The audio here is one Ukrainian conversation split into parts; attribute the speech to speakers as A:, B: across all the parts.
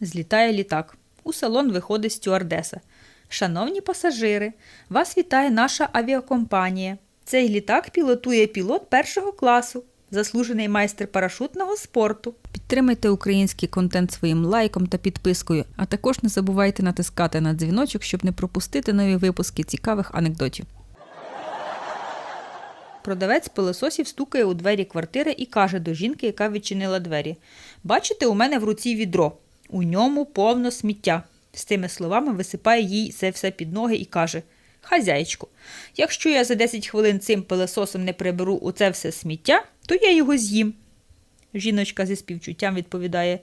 A: Злітає літак. У салон виходить стюардеса. Шановні пасажири, вас вітає наша авіакомпанія. Цей літак пілотує пілот першого класу, заслужений майстер парашутного спорту. Підтримайте український контент своїм лайком та підпискою, а також не забувайте натискати на дзвіночок, щоб не пропустити нові випуски цікавих анекдотів. Продавець пилососів стукає у двері квартири і каже до жінки, яка відчинила двері: Бачите, у мене в руці відро, у ньому повно сміття. З цими словами висипає їй це все під ноги і каже: Хазяєчку, якщо я за 10 хвилин цим пилососом не приберу у це все сміття, то я його з'їм. Жіночка зі співчуттям відповідає: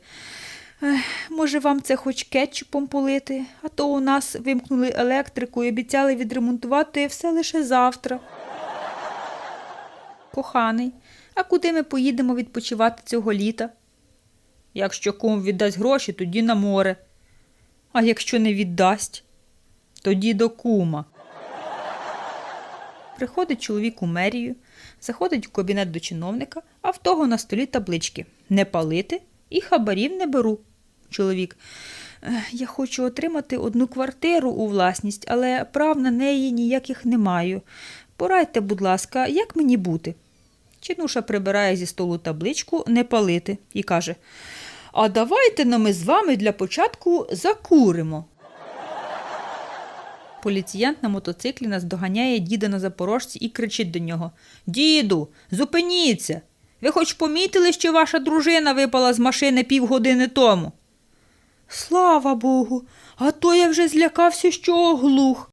A: може, вам це хоч кетчупом полити, а то у нас вимкнули електрику і обіцяли відремонтувати все лише завтра. Коханий, а куди ми поїдемо відпочивати цього літа? Якщо кум віддасть гроші, тоді на море. А якщо не віддасть, тоді до кума. Приходить чоловік у мерію, заходить у кабінет до чиновника, а в того на столі таблички Не палити і хабарів не беру. Чоловік. Я хочу отримати одну квартиру у власність, але прав на неї ніяких не маю. Порадьте, будь ласка, як мені бути? Чинуша прибирає зі столу табличку не палити і каже: А давайте но ми з вами для початку закуримо. Поліціянт на мотоциклі наздоганяє діда на запорожці і кричить до нього: Діду, зупиніться! Ви хоч помітили, що ваша дружина випала з машини півгодини тому? Слава Богу, а то я вже злякався, що оглух.